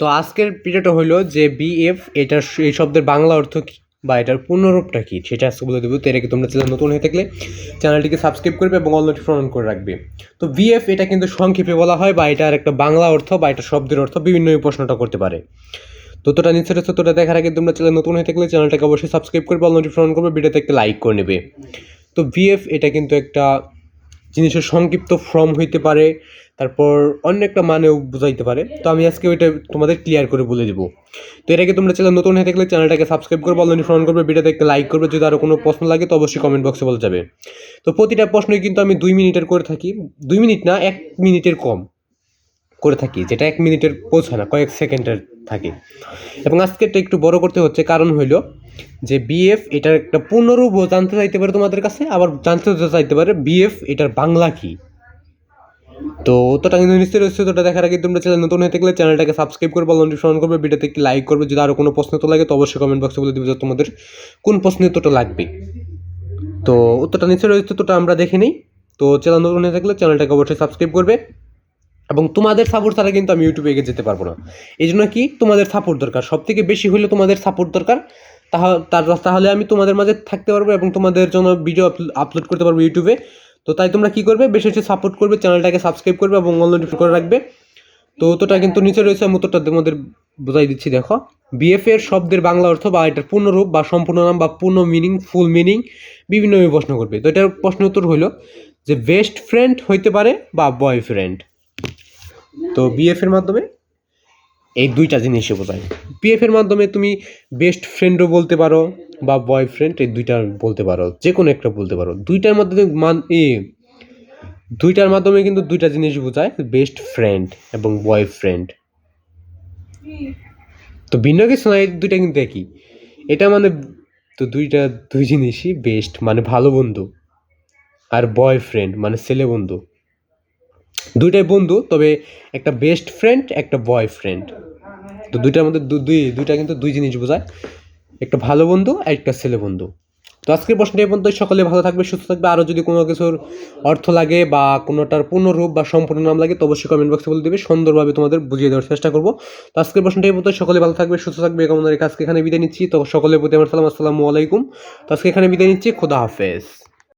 তো আজকের ভিডিওটা হলো যে বিএফ এটার এই শব্দের বাংলা অর্থ কী? বা এটার পূর্ণরূপটা কী? সেটা আজকে বলে দেবো। তো এটাকে তোমরা চ্যানেল নতুন হয়ে থাকলে চ্যানেলটিকে সাবস্ক্রাইব করবে এবং অল নোটিফিকেশন করে রাখবে। তো বিএফ এটা কিন্তু সংক্ষেপে বলা হয় বা এটার একটা বাংলা অর্থ বা এটা শব্দের অর্থ বিভিন্ন প্রশ্নটা করতে পারে। তো তোটা নিচে রয়েছে, তোটা দেখার আগে তোমরা চ্যানেল নতুন হয়ে থাকলে চ্যানেলটাকে অবশ্যই সাবস্ক্রাইব করবে অল নোটিফিকেশন করবে, ভিডিওতে একটা লাইক করে নেবে। তো বিএফ এটা কিন্তু একটা জিনিসের সংক্ষিপ্ত ফর্ম হইতে পারে, তারপর অন্য একটা মানেও বোঝাইতে পারে। তো আমি আজকে ওইটা তোমাদের ক্লিয়ার করে বলে দেবো। তো আগে তোমরা চ্যানেল নতুন হয়ে থাকলে চ্যানেলটাকে সাবস্ক্রাইব করবে অনলাইন ফোন করবে ভিডিওতে একটা লাইক করবে, যদি আরও কোনো প্রশ্ন লাগে তো অবশ্যই কমেন্ট বক্সে বলে যাবে। তো প্রতিটা প্রশ্নই কিন্তু আমি দুই মিনিটের করে থাকি, দুই মিনিট না, এক মিনিটের কম করে থাকি, যেটা এক মিনিটের পৌঁছায় না, কয়েক সেকেন্ডের থাকে। এবং আজকেরটা একটু বড় করতে হচ্ছে, কারণ হইল যে বিএফ এটার একটা পূর্ণরূপও জানতে চাইতে পারে তোমাদের কাছে, আবার জানতে চাইতে পারে বিএফ এটার বাংলা কি? তো অতটা কিন্তু নিশ্চয়ই রয়েছে তোটা দেখার আগে তোমরা চ্যানেল নতুন হয়ে থাকলে চ্যানেলটাকে সাবস্ক্রাইব করবে নোটিফিকেশন করবে, ভিডিওতে একটি লাইক করবে, যদি আরও কোনো প্রশ্ন তো লাগে তো অবশ্যই কমেন্ট বক্সে বলে দিবে যে তোমাদের কোন প্রশ্ন তোটা লাগবে। তো উত্তরটা নিশ্চয়ই রয়েছে তোটা আমরা দেখে নিই। তো চ্যানেল নতুন হয়ে থাকলে চ্যানেলটাকে অবশ্যই সাবস্ক্রাইব করবে। এবং তোমাদের সাপোর্ট ছাড়া কিন্তু আমি ইউটিউবে এগিয়ে যেতে পারব না। এই জন্য কি? তোমাদের সাপোর্ট দরকার। সব থেকে বেশি হলে তোমাদের সাপোর্ট দরকার। তাহলে তাহলে আমি তোমাদের মাঝে থাকতে পারব এবং তোমাদের জন্য ভিডিও আপলোড করতে পারব ইউটিউবে তো তাই তোমরা কী করবে? বেশি বেশি সাপোর্ট করবে চ্যানেলটাকে সাবস্ক্রাইব করবে এবং নোটিফিকেশন করে রাখবে। তো তোটা কিন্তু নিচে রয়েছে, আমি উত্তরটা তোমাদের বোঝাই দিচ্ছি, দেখো। বিএফ এর শব্দের বাংলা অর্থ বা এটার পূর্ণরূপ বা সম্পূর্ণ নাম বা পূর্ণ মিনিং ফুল মিনিং বিভিন্নভাবে প্রশ্ন করবে। তো এটার প্রশ্ন উত্তর হলো যে বেস্ট ফ্রেন্ড হইতে পারে বা বয়ফ্রেন্ড তো বিএফ এর মাধ্যমে এই দুইটা জিনিসই বোঝায়। বিএফ এর মাধ্যমে তুমি বেস্ট ফ্রেন্ডও বলতে পারো বা বয়ফ্রেন্ড এই দুইটা বলতে পারো যে কোনো একটা বলতে পারো। দুইটার মাধ্যমে মান এ, দুইটার মাধ্যমে কিন্তু দুইটা জিনিস বোঝায় বেস্ট ফ্রেন্ড এবং বয়ফ্রেন্ড তো ভিন্ন কিছু নয় এই দুইটা কিন্তু একই। এটা মানে তো দুইটা, দুই জিনিসই বেস্ট মানে ভালো বন্ধু আর বয়ফ্রেন্ড মানে ছেলে বন্ধু। দুইটাই বন্ধু, তবে একটা বেস্ট ফ্রেন্ড একটা বয়ফ্রেন্ড তো দুইটার মধ্যে দুই দুইটা কিন্তু দুই জিনিস বোঝায়। একটা ভালো বন্ধু আর একটা ছেলে বন্ধু। তো আজকের প্রশ্নটা এই পর্যন্ত সকলে ভালো থাকবে, সুস্থ থাকবে। আরও যদি কোনো কিছুর অর্থ লাগে বা কোনোটার পূর্ণরূপ বা সম্পূর্ণ নাম লাগে, তো অবশ্যই কমেন্ট বক্সে বলে দেবে। সুন্দরভাবে তোমাদের বুঝিয়ে দেওয়ার চেষ্টা করব। তো আজকের প্রশ্নটা এই পর্যন্ত সকলে ভালো থাকবে, সুস্থ থাকবে। রেখে আজকে এখানে বিদায় নিচ্ছি। তো সকলের প্রতি আমার সালাম। আসসালামু আলাইকুম। তো আজকে এখানে বিদায় নিচ্ছি। খোদা হাফেজ।